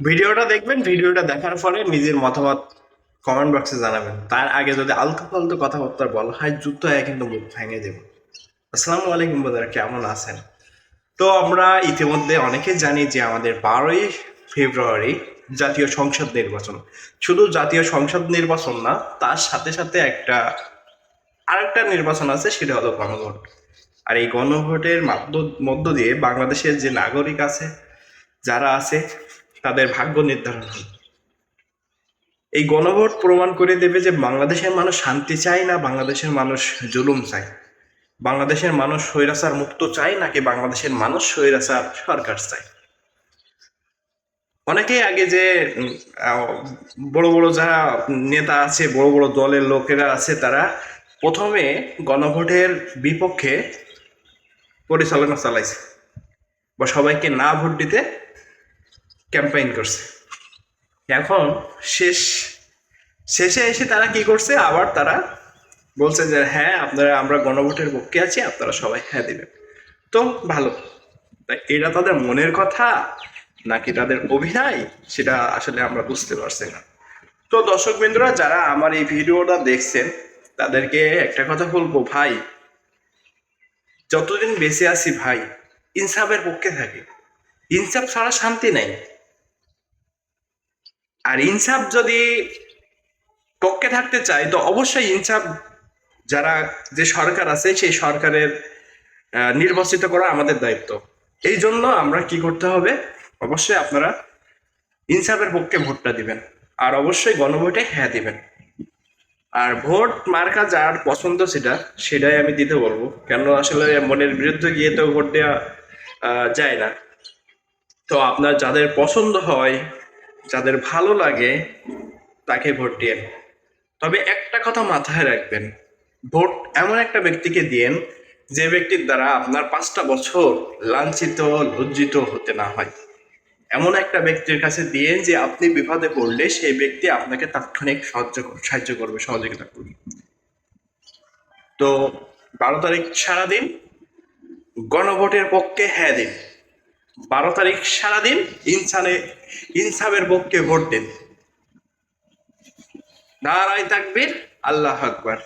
ভিডিওটা দেখবেন, ভিডিওটা দেখার পরে নিজের মতামত কমেন্ট বক্সে জানাবেন। তার আগে যদি আলতু ফালতু কথাবার্তা বলা হয় হয় কিন্তু মুখ ভেঙে দেব। আসসালামু আলাইকুম বন্ধুরা কেমন আছেন? তো আমরা ইতিমধ্যে অনেকে জানি যে আমাদের বারোই ফেব্রুয়ারি জাতীয় সংসদ নির্বাচন। শুধু জাতীয় সংসদ নির্বাচন না, তার সাথে সাথে একটা আরেকটা নির্বাচন আছে, সেটা হলো গণভোট। আর এই গণভোটের মধ্য দিয়ে বাংলাদেশের যে নাগরিক আছে, যারা আছে তাদের ভাগ্য নির্ধারণ হবে এই গণভোট প্রমাণ করে দেবে যে বাংলাদেশের মানুষ শান্তি চায় না, বাংলাদেশের মানুষ জুলুম চায়। বাংলাদেশের মানুষ স্বৈরাচার মুক্ত চায় নাকি বাংলাদেশের মানুষ স্বৈরাচার সরকার চায়? অনেকেই আগে যে বড় বড় যারা নেতা আছে, বড় বড় দলের লোকেরা আছে, তারা প্রথমে গণভোটের বিপক্ষে পরিচালনা চালাইছে। বা সবাইকে না ভোট দিতে ক্যাম্পেইন করছে। এখন শেষ, শেষে এসে তারা কি করছে? আবার তারা বলছে যে হ্যাঁ আপনারা, আমরা গণভোটের পক্ষে আছি, আপনারা সবাই হ্যাঁ দিবেন। তো ভালো। তাই এটা তাদের মনের কথা নাকি তাদের অভিনয়? সেটা আসলে আমরা বুঝতে পারছি না। তো দর্শক বিন্দুরা, যারা আমার এই ভিডিওটা দেখছেন, তাদেরকে একটা কথা বলব, ভাই। যতদিন বেঁচে আছি, ভাই, ইনসাফের পক্ষে থাকি। ইনসাফ ছাড়া শান্তি নাই। আর ইনসাফ যদি পক্ষে থাকতে চায়, তো অবশ্যই ইনসাফ যারা যে সরকার আছে, সেই সরকারের নির্বাচিত করা আমাদের দায়িত্ব। এই জন্য আমরা কি করতে হবে? অবশ্যই আপনারা ইনসাফের পক্ষে ভোটটা দিবেন। আর অবশ্যই গণভোটে হ্যাঁ দিবেন। আর ভোট মার্কা যার পছন্দ সেটা, সেটাই আমি দিতে বলব। কেন আসলে মনের বিরুদ্ধে গিয়ে তো ভোট দেওয়া যায় না। তো আপনার যাদের পছন্দ হয় যাদের ভালো লাগে, তাকে ভোট দিয়েন। তবে একটা কথা মাথায় রাখবেন, ভোট এমন একটা ব্যক্তিকে দিয়েন, যে ব্যক্তির দ্বারা আপনার পাঁচটা বছর লাঞ্ছিত, লজ্জিত হতে না হয়। এমন একটা ব্যক্তির কাছে দিয়েন যে আপনি বিপদে পড়লে সেই ব্যক্তি আপনাকে তাৎক্ষণিক সাহায্য সাহায্য করবে, সহযোগিতা করবে। তো বারো তারিখ সারাদিন, গণভোটের পক্ষে হ্যাঁ দিন। বারো তারিখ সারাদিন ইনসানে ইনসাফের পক্ষে ভোট দিন। নারায় তাকবীর আল্লাহ আকবার।